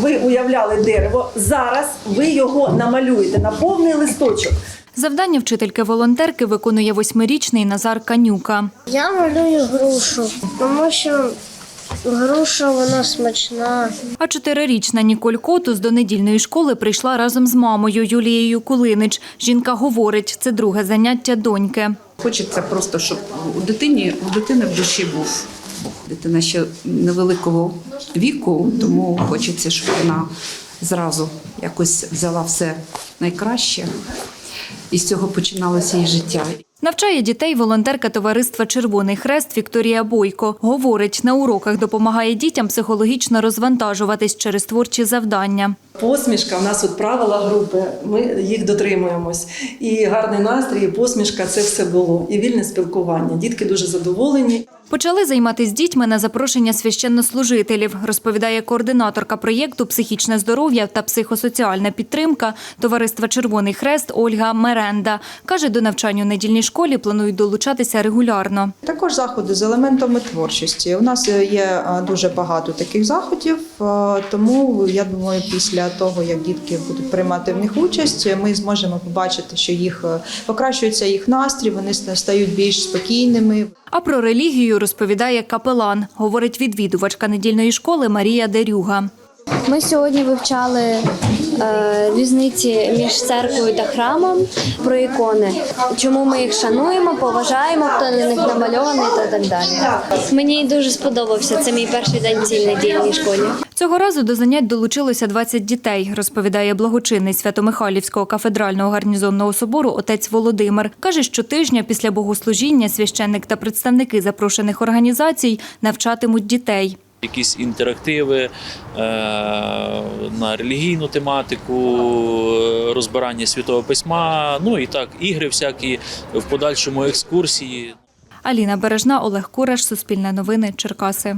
ви уявляли дерево, зараз ви його намалюєте на повний листочок. Завдання вчительки-волонтерки виконує восьмирічний Назар Канюка. Я малюю грушу, тому що груша вона смачна. А чотирирічна Ніколь Котус до недільної школи прийшла разом з мамою Юлією Кулинич. Жінка говорить, це друге заняття доньки. Хочеться просто, щоб у дитині у дитини в душі був. Дитина ще невеликого віку, тому хочеться, щоб вона зразу якось взяла все найкраще. І з цього починалося її життя. Навчає дітей волонтерка товариства Червоний Хрест Вікторія Бойко. Говорить, на уроках допомагає дітям психологічно розвантажуватись через творчі завдання. Посмішка в нас от правила групи. Ми їх дотримуємось. І гарний настрій, і посмішка це все було. І вільне спілкування. Дітки дуже задоволені. Почали займатися дітьми на запрошення священнослужителів, розповідає координаторка проєкту Психічне здоров'я та психосоціальна підтримка товариства Червоний Хрест Ольга Меренда. Каже, до навчання у недільній школі планують долучатися регулярно. Також заходи з елементами творчості. У нас є е, дуже багато таких заходів, е, тому я думаю, після того як дітки будуть приймати в них участь, ми зможемо побачити, що їх е, покращується їх настрій, вони стають більш спокійними. А про релігію розповідає капелан, говорить відвідувачка недільної школи Марія Дерюга. Ми сьогодні вивчали е, різниці між церквою та храмом про ікони, чому ми їх шануємо, поважаємо, хто на них намальований та так далі. Мені дуже сподобався. Це мій перший день в цій недільній школі. Цього разу до занять долучилося 20 дітей, розповідає благочинний Свято-Михайлівського кафедрального гарнізонного собору отець Володимир. Каже, що тижня після богослужіння священник та представники запрошених організацій навчатимуть дітей. якісь інтерактиви е, на релігійну тематику, е, розбирання святого письма, ну і так, ігри всякі в подальшому екскурсії. Аліна Бережна, Олег Кураш, Суспільне новини, Черкаси.